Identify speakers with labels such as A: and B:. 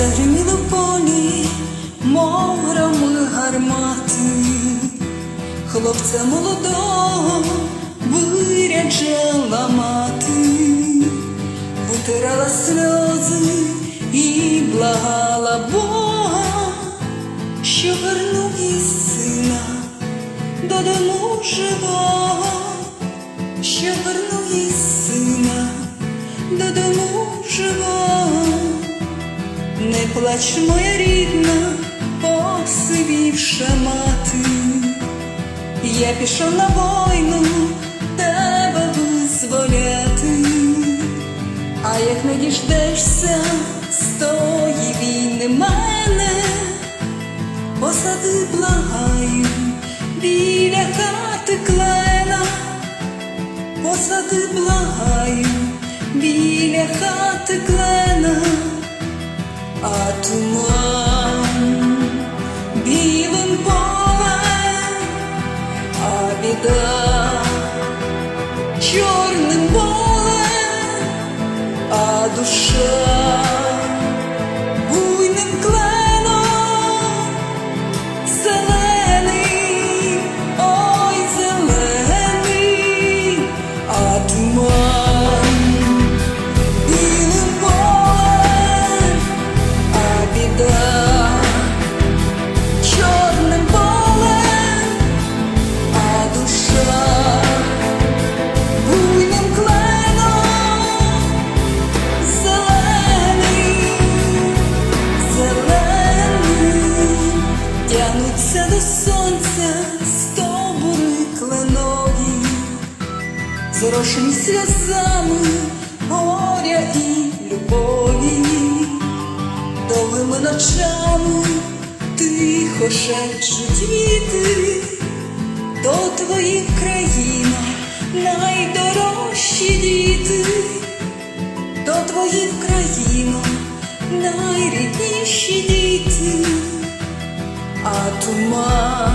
A: Загриміло в полі, мов грами гармати, хлопця молодого виряджала мати, утирала сльози і благала Бога, що вернув їй сина додому живого. Не плач, моя рідна, посивівша мати, я пішов на війну тебе визволяти, а як не діждешся з тої війни мене, посади благаю біля хати клена, посади благаю біля хати клена туман білим полем, а біда чорним болем, а душа Зрошені сльозами горя і любові, довгими ночами тихо шепчуть віти, до твоїх країна найдорожчі діти, до твоїх країна найрідніші діти, а туман